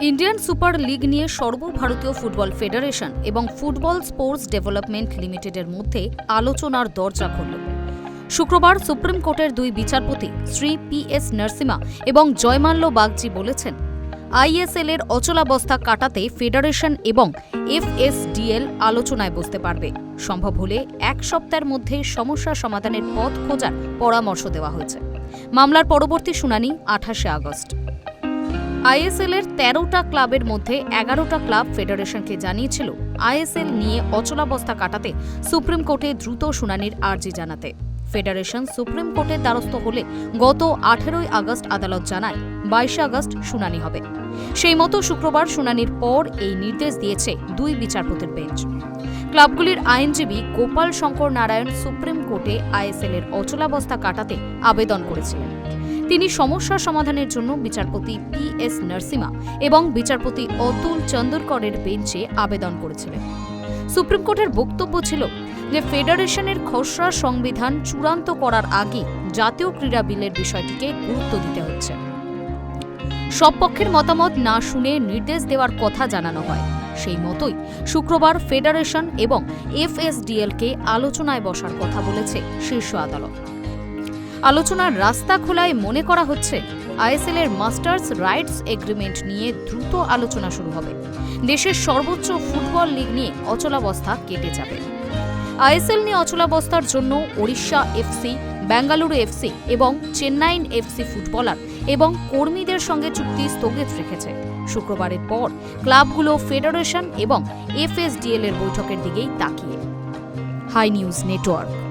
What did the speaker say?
Indian super league নিয়ে সর্বভারতীয় football federation এবং ফুটবল স্পোর্টস ডেভেলপমেন্ট লিমিটেডের মধ্যে আলোচনার দরজা খুলল। শুক্রবার সুপ্রিম কোর্টের দুই বিচারপতি, শ্রী পি এস নরসিমা এবং জয়মাল্য বাগজি বলেছেন আইএসএল এর অচলাবস্থা কাটাতে ফেডারেশন এবং এফএসডিএল আলোচনায় বসতে পারবে। সম্ভব হলে এক সপ্তাহের মধ্যে সমস্যা সমাধানের পথ খোঁজার পরামর্শ দেওয়া হয়েছে। মামলার পরবর্তী শুনানি আঠাশে আগস্ট। আইএসএল এর তেরোটা ক্লাবের মধ্যে এগারোটা ক্লাব ফেডারেশনকে জানিয়েছিল, আইএসএল নিয়ে অচলাবস্থা কাটাতে সুপ্রিম কোর্টে দ্রুত শুনানির আর্জি জানাতে। ফেডারেশন সুপ্রিম কোর্টের দ্বারস্থ হলে গত আঠেরোই আগস্ট আদালত জানায়, বাইশে আগস্ট শুনানি হবে। সেই মতো শুক্রবার শুনানির পর এই নির্দেশ দিয়েছে দুই বিচারপতির বেঞ্চ। ক্লাবগুলির আইনজীবী গোপাল শঙ্কর নারায়ণ সুপ্রিম কোর্টে আইএসএল এর অচলাবস্থা কাটাতে আবেদন করেছিলেন। তিনি সমস্যা সমাধানের জন্য বিচারপতি পি এস নরসিমা এবং বিচারপতি অতুল চন্দরকরের বেঞ্চে আবেদন করেছিলেন। সুপ্রিম কোর্টের বক্তব্য ছিল যে, ফেডারেশনের খসড়া সংবিধান চূড়ান্ত করার আগে জাতীয় ক্রীড়া বিলের বিষয়টিকে গুরুত্ব দিতে হচ্ছে। সব পক্ষের মতামত না শুনে নির্দেশ দেওয়ার কথা জানানো হয়। সেই মতোই শুক্রবার ফেডারেশন এবং এফএসডিএলকে আলোচনায় বসার কথা বলেছে শীর্ষ আদালত। আলোচনার রাস্তা খোলায় মনে করা হচ্ছে আইএসএল এর মাস্টার্স রাইটস এগ্রিমেন্ট নিয়ে দ্রুত আলোচনা শুরু হবে। দেশের সর্বোচ্চ ফুটবল লিগ নিয়ে অচলাবস্থা কেটে যাবে। আইএসএল নিয়ে অচলাবস্থার জন্য ওড়িশা এফসি বেঙ্গালুরু এফসি এবং চেন্নাইন এফসি ফুটবলার এবং কর্মীদের সঙ্গে চুক্তি স্থগিত রেখেছে। শুক্রবারের পর ক্লাবগুলো ফেডারেশন এবং এফএসডিএল এর বৈঠকের দিকেই তাকিয়ে। Hi news network.